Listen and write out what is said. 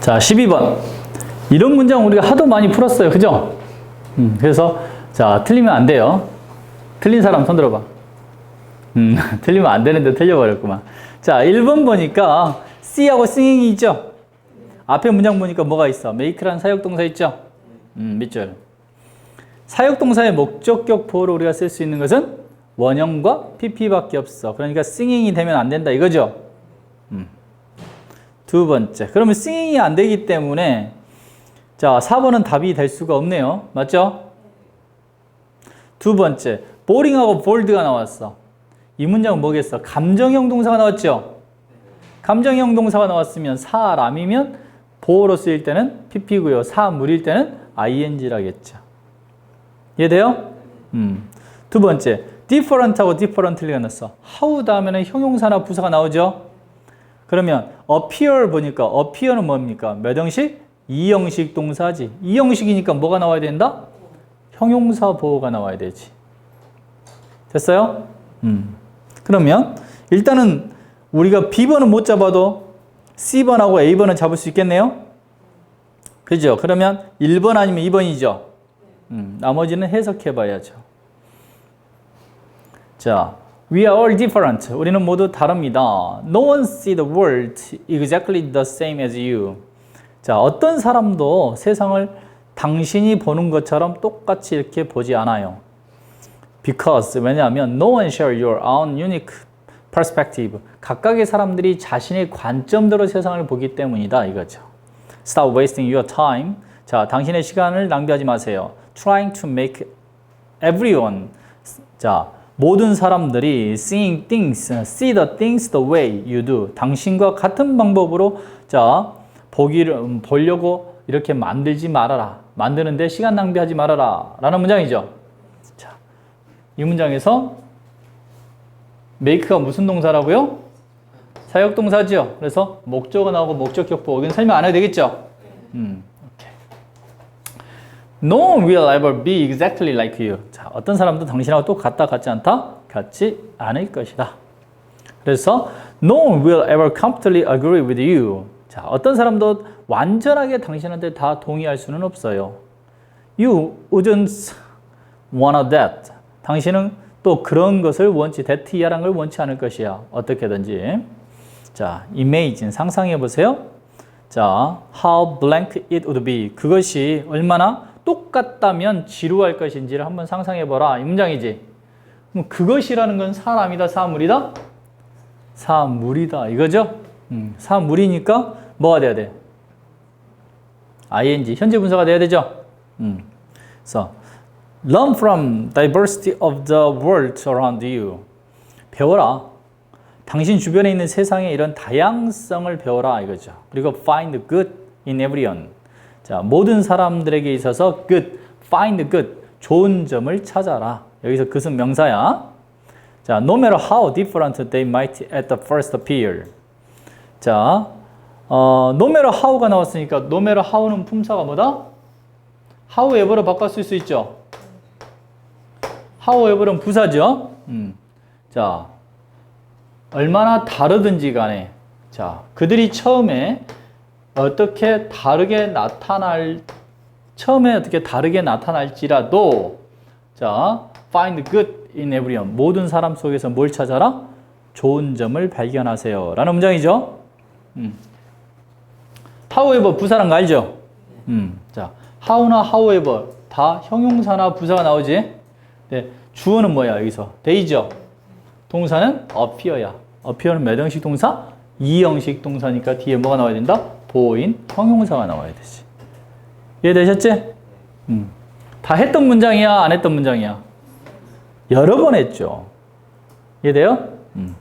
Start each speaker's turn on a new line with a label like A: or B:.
A: 자, 12번. 이런 문장 우리가 하도 많이 풀었어요. 그죠? 음, 그래서, 자, 틀리면 안 돼요. 틀린 사람 손 들어봐. 음, 틀리면 안 되는데 틀려버렸구만. 자, 1번 보니까 C하고 singing이 있죠? 앞에 문장 보니까 뭐가 있어? make라는 사역동사 있죠? 음, 밑줄. 사역동사의 목적격 보호로 우리가 쓸 수 있는 것은 원형과 pp밖에 없어. 그러니까 singing이 되면 안 된다 이거죠? 음. 두 번째. 그러면 singing이 안 되기 때문에 자, 4번은 답이 될 수가 없네요. 맞죠? 두 번째. boring하고 bold가 나왔어. 이 문장은 뭐겠어? 감정형 동사가 나왔죠? 감정형 동사가 나왔으면 사람이면 보호로 쓰일 때는 pp고요. 사물일 때는 ing라겠죠. 이해돼요? 음. 두 번째. different하고 differently가 나왔어. how 다음에는 형용사나 부사가 나오죠? 그러면 appear 보니까 appear는 뭡니까? 몇 형식? 이 형식 동사지. 이 형식이니까 뭐가 나와야 된다? 형용사 보호가 나와야 되지. 됐어요? 음. 그러면 일단은 우리가 B번은 못 잡아도 C번하고 A번은 잡을 수 있겠네요? 그죠? 그러면 1번 아니면 2번이죠? 음, 나머지는 해석해 봐야죠. 자, we are all different. 우리는 모두 다릅니다. No one see the world exactly the same as you. 자, 어떤 사람도 세상을 당신이 보는 것처럼 똑같이 이렇게 보지 않아요. Because 왜냐하면 no one share your own unique perspective. 각각의 사람들이 자신의 관점대로 세상을 보기 때문이다 이거죠. Stop wasting your time. 자, 당신의 시간을 낭비하지 마세요. Trying to make everyone. 자, 모든 사람들이 seeing things, see the things the way you do. 당신과 같은 방법으로 자 보기를 음, 보려고 이렇게 만들지 말아라. 만드는데 시간 낭비하지 말아라.라는 문장이죠. 자, 이 문장에서 make가 무슨 동사라고요? 사역 동사죠. 그래서 목적어 나오고 목적격 보호. 이건 설명 안 해도 되겠죠? 음. No one will ever be exactly like you. 자, 어떤 사람도 당신하고 똑같다, 같지 않다? 같지 않을 것이다. 그래서 no one will ever completely agree with you. 자, 어떤 사람도 완전하게 당신한테 다 동의할 수는 없어요. You wouldn't want that. 당신은 또 그런 것을 원치, that 이하라는 걸 원치 않을 것이야. 어떻게든지. 자, imagine, 상상해 보세요. 자, how blank it would be. 그것이 얼마나 똑같다면 지루할 것인지를 한번 상상해 보라. 이 문장이지. 그럼 그것이라는 건 사람이다, 사물이다? 사물이다. 이거죠? 음, 사물이니까 뭐가 돼야 돼? ing, 현재 분사가 돼야 되죠? 음. 그래서 learn from diversity of the world around you. 배워라. 당신 주변에 있는 세상의 이런 다양성을 배워라 이거죠. 그리고 find good in everyone. 자, 모든 사람들에게 있어서 good, find good, 좋은 점을 찾아라. 여기서 그것은 명사야. 자, no matter how different they might at the first appear. 자, 어, no matter how가 나왔으니까 no matter how는 품사가 뭐다? however로 바꿔 쓸 수 있죠. however는 부사죠. 음. 자, 얼마나 다르든지 간에 자, 그들이 처음에 어떻게 다르게 나타날 처음에 어떻게 다르게 나타날지라도 자, find good in everyone. 모든 사람 속에서 뭘 찾아라? 좋은 점을 발견하세요. 라는 문장이죠. 음. however 부사란 거 알죠? 음. 자, how나 however 다 형용사나 부사가 나오지? 네. 주어는 뭐야, 여기서? 데이죠? 동사는 appear야. appear는 몇 형식 동사? 이 형식 동사니까 뒤에 뭐가 나와야 된다? 보인 형용사가 나와야 되지. 이해되셨지? 음. 다 했던 문장이야? 안 했던 문장이야? 여러 번 했죠. 이해돼요? 음.